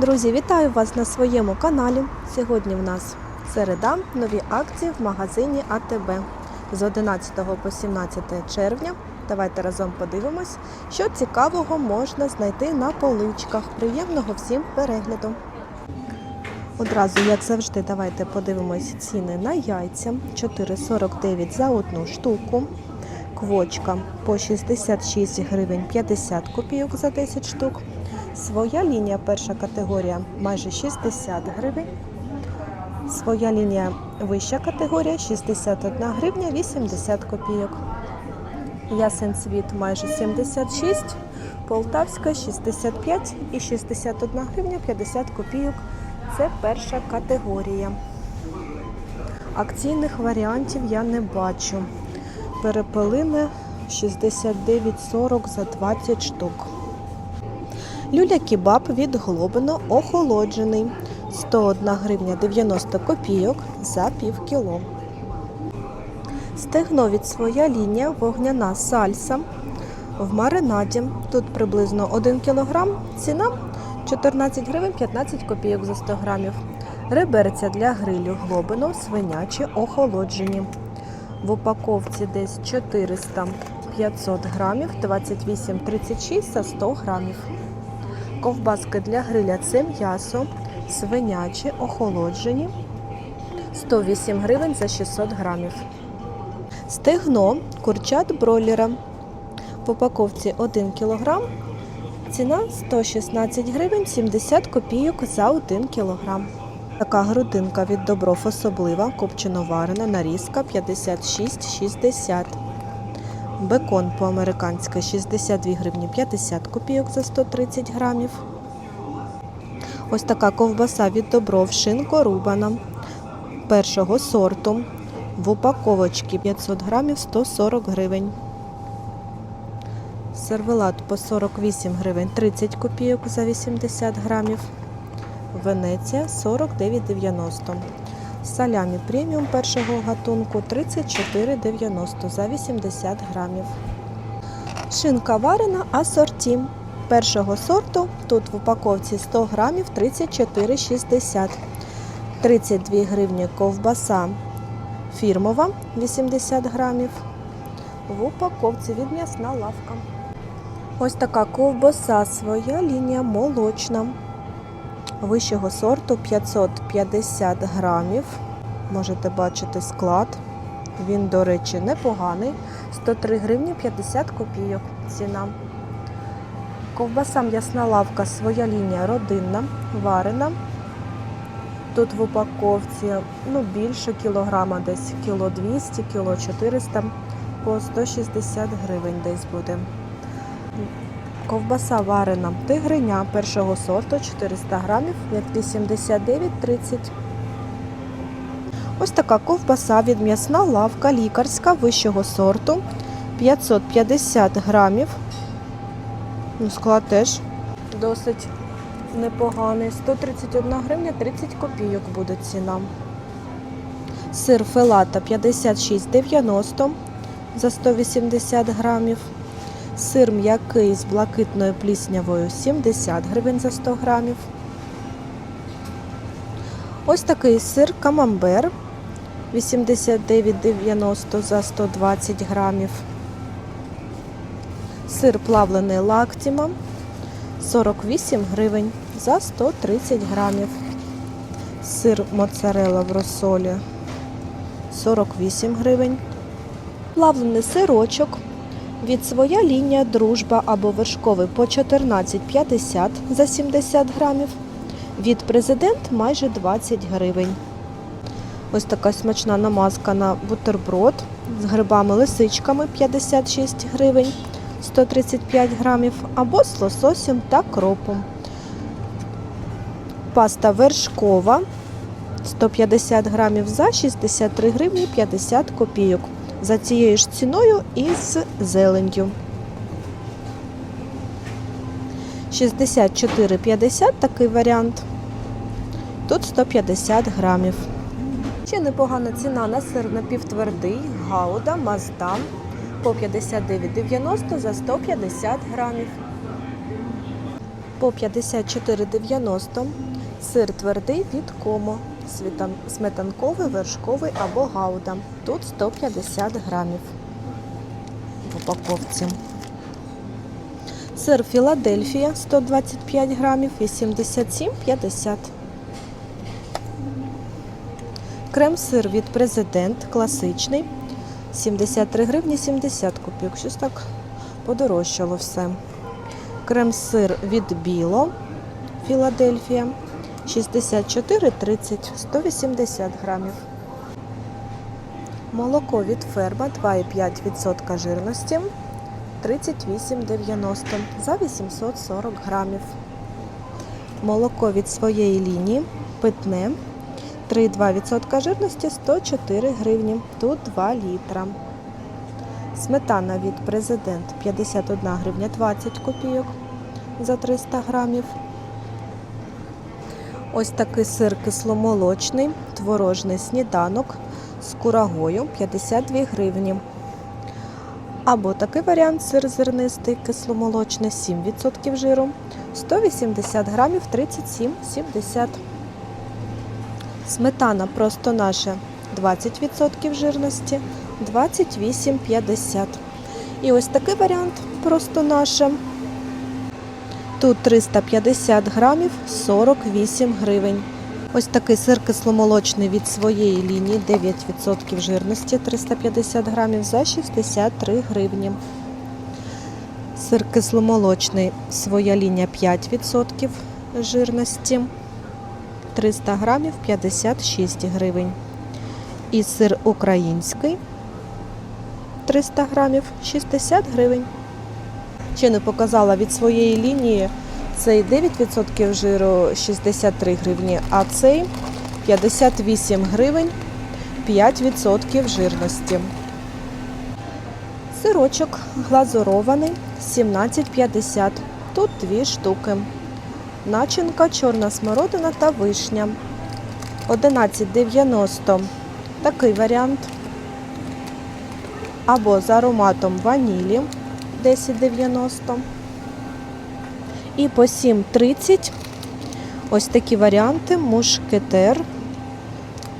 Друзі, вітаю вас на своєму каналі. Сьогодні в нас середа, нові акції в магазині АТБ з 11 по 17 червня. Давайте разом подивимось, що цікавого можна знайти на поличках. Приємного всім перегляду. Одразу, як завжди, давайте подивимось ціни на яйця. 4,49 за одну штуку. Квочка по 66 гривень 50 копійок за 10 штук. Своя лінія перша категорія майже 60 гривень. Своя лінія вища категорія 61 гривня 80 копійок. Ясен світ майже 76, Полтавська 65 і 61 гривня 50 копійок. Це перша категорія. Акційних варіантів я не бачу. Перепелини 69,40 за 20 штук. Люля кебаб від Глобино охолоджений 101 гривня 90 копійок за пів кіло. Стегно від своя лінія вогняна сальса в маринаді. Тут приблизно 1 кг. Ціна 14 гривень 15 копійок за 100 грамів. Реберця для грилю глобино свинячі охолоджені. В упаковці десь 400-500 грамів, 28,36 за 100 грамів. Ковбаски для гриля це м'ясо, свинячі, охолоджені. 108 гривень за 600 грамів. Стегно курчат бройлера. В упаковці 1 кг. Ціна 116 гривень 70 копійок за 1 кг. Така грудинка від добров особлива, копчено-варена, нарізка 56,60. Бекон по-американськи 62 гривні 50 копійок за 130 грамів. Ось така ковбаса від добров шинко рубана першого сорту. В упаковочці 500 грамів 140 гривень. Сервелат по 48 гривень 30 копійок за 80 грамів. Венеція 49,90. Салямі преміум першого гатунку 34,90 за 80 грамів. Шинка варена асорті першого сорту. Тут в упаковці 100 грамів 34,60. 32 гривні ковбаса фірмова 80 грамів. В упаковці від м'ясна лавка. Ось така ковбаса своя лінія молочна. Вищого сорту 550 грамів. Можете бачити склад. Він, до речі, непоганий. 103 гривні 50 копійок ціна. Ковбаса м'ясна лавка, своя лінія родинна, варена. Тут в упаковці ну, більше кілограма, десь кіло 200, кіло 400, по 160 гривень десь буде. Ковбаса варена тигриня першого сорту 400 грамів від 89,30. Ось така ковбаса від м'ясна лавка лікарська вищого сорту 550 грамів. Ну, склад теж досить непоганий. 131 гривня 30 копійок буде ціна. Сир фелата 56,90 за 180 грамів. Сир м'який з блакитною пліснявою 70 гривень за 100 грамів. Ось такий сир камамбер 89,90 за 120 грамів. Сир плавлений лактіма 48 гривень за 130 грамів. Сир моцарелла в розсолі 48 гривень. Плавлений сирочок від своя лінія дружба або вершковий по 14,50 за 70 грамів. Від президент майже 20 гривень. Ось така смачна намазка на бутерброд з грибами-лисичками 56 гривень 135 грамів, або з лососем та кропом. Паста вершкова 150 грамів за 63 гривні 50 копійок. За цією ж ціною і з зеленню. 64,50 такий варіант. Тут 150 грамів. Ще непогана ціна на сир напівтвердий, гауда, маздан по 59,90 за 150 грамів. по 54,90. Сир твердий від комо. Сметанковий, вершковий або гауда. Тут 150 грамів в упаковці. Сир Філадельфія 125 грамів, 87,50. Крем-сир від президент класичний 73 гривні 70 копійок. Щось так подорожчало все. Крем-сир від Біло Філадельфія 64,30 180 грамів. Молоко від ферма 2,5% жирності 38,90 за 840 грамів. Молоко від своєї лінії питне 3,2% жирності 104 гривні. Тут 2 літра. Сметана від президент 51 гривня 20 копійок за 300 грамів. Ось такий сир кисломолочний, творожний сніданок з курагою 52 гривні. Або такий варіант сир зернистий кисломолочний 7% жиру 180 грамів 37,70. Сметана просто наша 20% жирності 28,50. І ось такий варіант просто наша. Тут 350 грамів 48 гривень. Ось такий сир кисломолочний від своєї лінії 9% жирності 350 грамів за 63 гривні. Сир кисломолочний своя лінія 5% жирності 300 грамів 56 гривень. І сир український 300 грамів 60 гривень. Ще не показала від своєї лінії цей 9% жиру 63 гривні, а цей 58 гривень 5% жирності. Сирочок глазурований 17,50. Тут дві штуки. Начинка чорна смородина та вишня. 11,90. Такий варіант. Або з ароматом ванілі 10,90. І по 7,30 ось такі варіанти. Мушкетер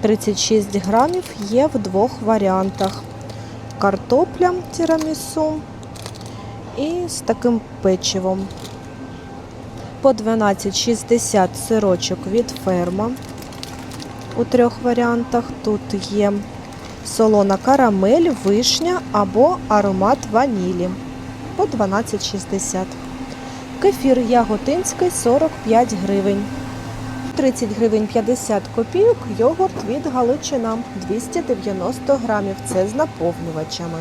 36 грамів є в двох варіантах. Картопля тірамісу і з таким печивом. По 12,60 сирочок від ферма у трьох варіантах. Тут є солона карамель, вишня або аромат ванілі по 12,60. Кефір яготинський 45 гривень. 30 гривень 50 копійок йогурт від Галичина 290 грамів. Це з наповнювачами.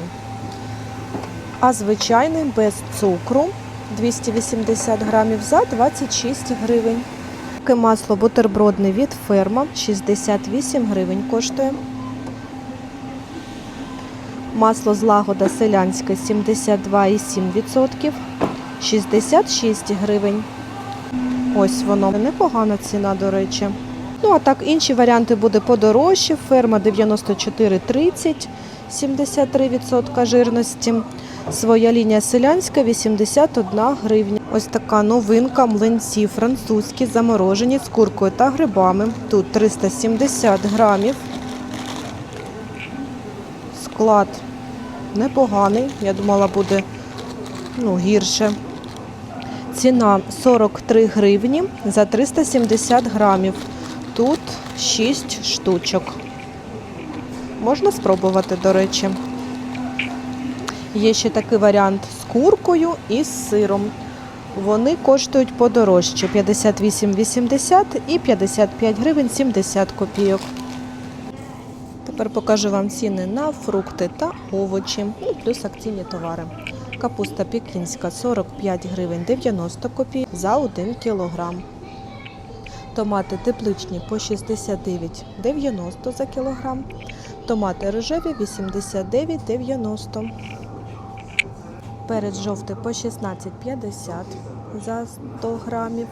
А звичайний без цукру 280 грамів за 26 гривень. Масло бутербродне від ферма 68 гривень коштує. Масло злагода селянське 72,7%, 66 гривень. Ось воно. Непогана ціна, до речі. Ну, а так, інші варіанти буде подорожче. Ферма 94,30, 73% жирності. Своя лінія селянська 81 гривня. Ось така новинка млинці французькі, заморожені з куркою та грибами. Тут 370 грамів. Склад непоганий. Я думала, буде ну, гірше. Ціна 43 гривні за 370 грамів. Тут 6 штучок. Можна спробувати, до речі. Є ще такий варіант з куркою і з сиром. Вони коштують подорожче 58,80 і 55 гривень 70 копійок. Тепер покажу вам ціни на фрукти та овочі, ну, плюс акційні товари. Капуста пекінська 45 гривень 90 копійок за 1 кілограм. Томати тепличні по 69,90 за кілограм. Томати рожеві 89,90. Перець жовтий по 16,50 за 100 грамів.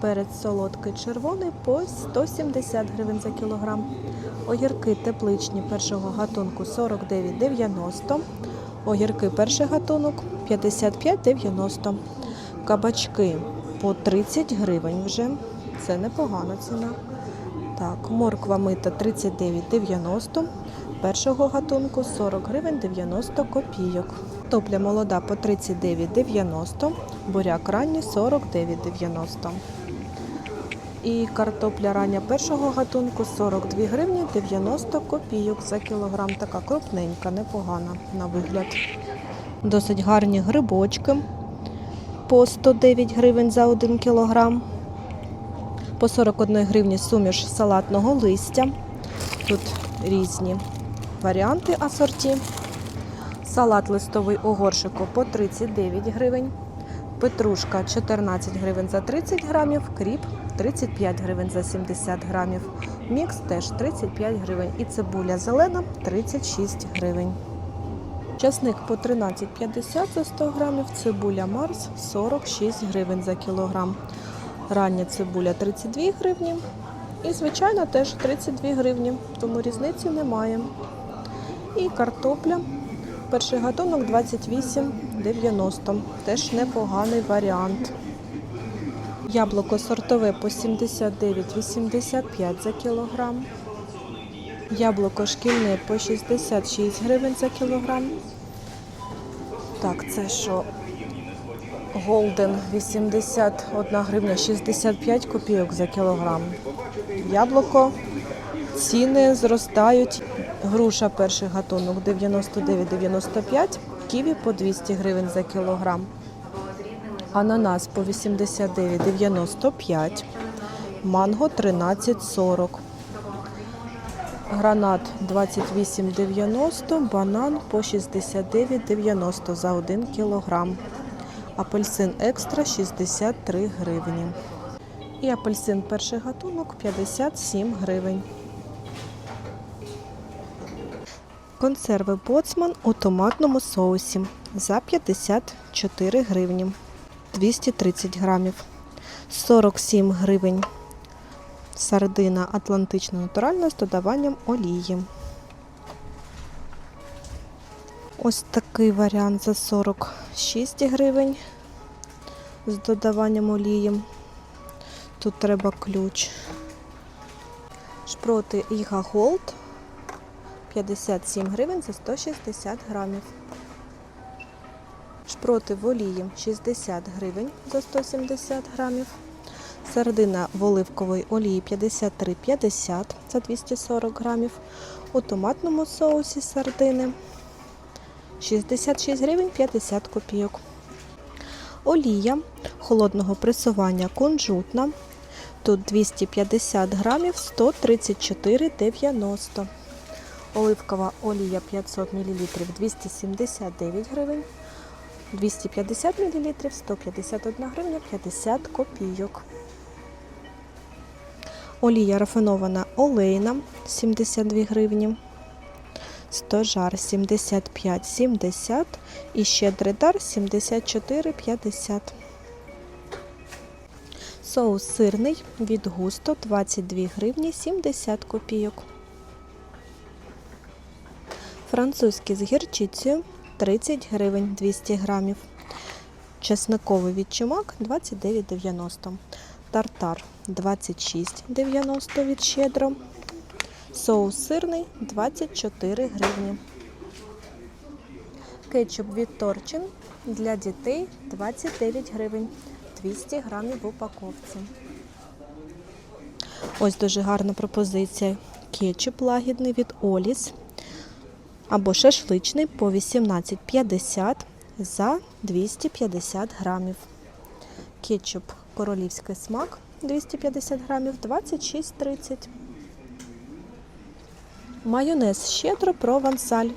Перець солодкий червоний по 170 гривень за кілограм. Огірки тепличні першого гатунку 49,90. Огірки перший гатунок 55,90. Кабачки по 30 гривень вже. Це непогана ціна. Так, морква мита 39,90. Першого гатунку 40 гривень 90 копійок. Топля молода по 39,90. Буряк ранній 49,90. І картопля рання першого гатунку 42 гривні 90 копійок за кілограм. Така крупненька, непогана на вигляд. Досить гарні грибочки по 109 гривень за 1 кілограм. По 41 гривні суміш салатного листя. Тут різні варіанти асорті. Салат листовий у горшику по 39 гривень. Петрушка 14 гривень за 30 грамів, кріп 35 гривень за 70 грамів. Мікс теж 35 гривень. І цибуля зелена 36 гривень. Часник по 13,50 за 100 грамів, цибуля Марс 46 гривень за кілограм. Рання цибуля 32 гривні. І, звичайно, теж 32 гривні, тому різниці немає. І картопля. Перший гатунок 28,90. Теж непоганий варіант. Яблуко сортове по 79,85 за кілограм. Яблуко шкільне по 66 гривень за кілограм. Так, це що? Голден 81 гривня 65 копійок за кілограм. Яблуко ціни зростають. Груша перший гатунок 99,95, ківі по 200 гривень за кілограм. Ананас по 89,95, манго 13,40. Гранат 28,90, банан по 69,90 за 1 кілограм. Апельсин екстра 63 гривні. І апельсин перший гатунок 57 гривень. Консерви боцман у томатному соусі за 54 гривні. 230 грамів. 47 гривень. Сардина Атлантична натуральна з додаванням олії. Ось такий варіант за 46 гривень з додаванням олії. Тут треба ключ. Шпроти Іга Голд 57 гривень за 160 грамів. Шпроти в олії 60 гривень за 170 грамів. Сардина в оливковій олії 53,50 за 240 грамів. У томатному соусі сардини 66 гривень 50 копійок. Олія холодного пресування кунжутна. Тут 250 грамів 134,90. Оливкова олія 500 мл 279 гривень. 250 мл 151 гривня 50 копійок. Олія рафинована олейна 72 гривні. Стожар 75,70 і щедрий дар 74,50. Соус сирний від густо 22 гривні 70 копійок. Французький з гірчицею 30 гривень 200 грамів. Чесниковий відчимак 29,90. Тартар 26,90 від щедро. Соус сирний 24 гривні. Кетчуп від Торчин для дітей 29 гривень. 200 грамів в упаковці. Ось дуже гарна пропозиція. Кетчуп лагідний від Оліс або шашличний по 18,50 за 250 грамів. Кетчуп королівський смак 250 грамів 26,30. Майонез щедро провансаль.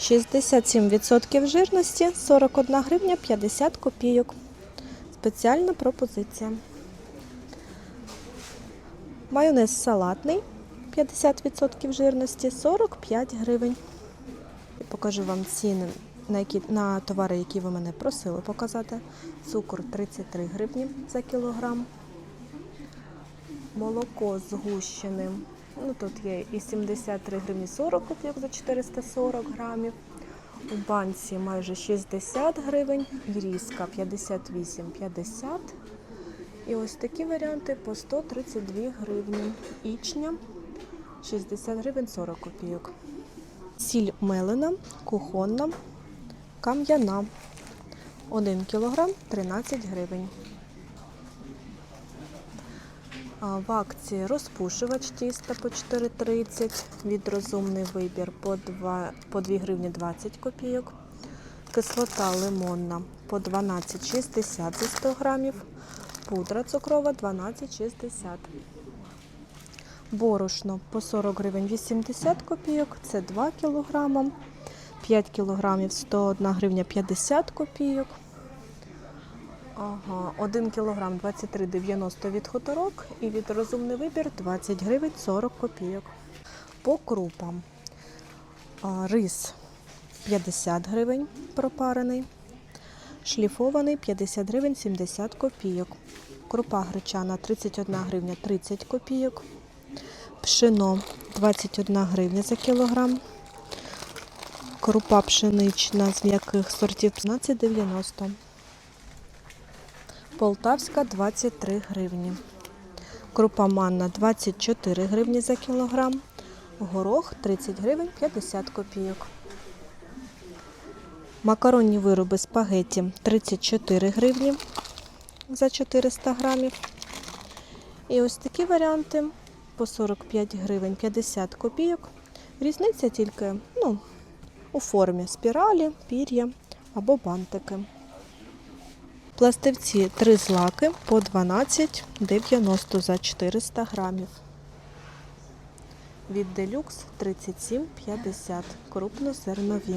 67% жирності 41 гривня 50 копійок. Спеціальна пропозиція. Майонез салатний 50% жирності 45 гривень. Покажу вам ціни на, які, на товари, які ви мене просили показати. Цукор 33 гривні за кілограм. Молоко згущене. Ну, тут є і 73 гривні 40 копійок за 440 грамів. У банці майже 60 гривень, різка 58,50 І ось такі варіанти по 132 гривні. Ічня 60 гривень 40 копійок. Сіль мелена, кухонна, кам'яна. 1 кілограм 13 гривень. В акції розпушувач тіста по 4,30, від розумний вибір по 2, по 2 гривні 20 копійок. Кислота лимонна по 12,60 за 100 грамів. Пудра цукрова 12,60. Борошно по 40 гривень 80 копійок, це 2 кілограма. 5 кілограмів 101 гривня 50 копійок. Ага, 1 кілограм 23,90 від хуторок і від розумний вибір 20 гривень 40 копійок. По крупам. Рис 50 гривень пропарений. Шліфований 50 гривень 70 копійок. Крупа гречана 31 гривня 30 копійок. Пшено 21 гривня за кілограм. Крупа пшенична з м'яких сортів 15,90. Полтавська 23 гривні. Крупа манна 24 гривні за кілограм. Горох 30 гривень 50 копійок. Макаронні вироби спагетті 34 гривні за 400 грамів. І ось такі варіанти по 45 гривень 50 копійок. Різниця тільки ну, у формі спіралі, пір'я або бантики. Пластивці 3 злаки по 12,90 за 400 грамів. Від делюкс 37,50 крупнозернові.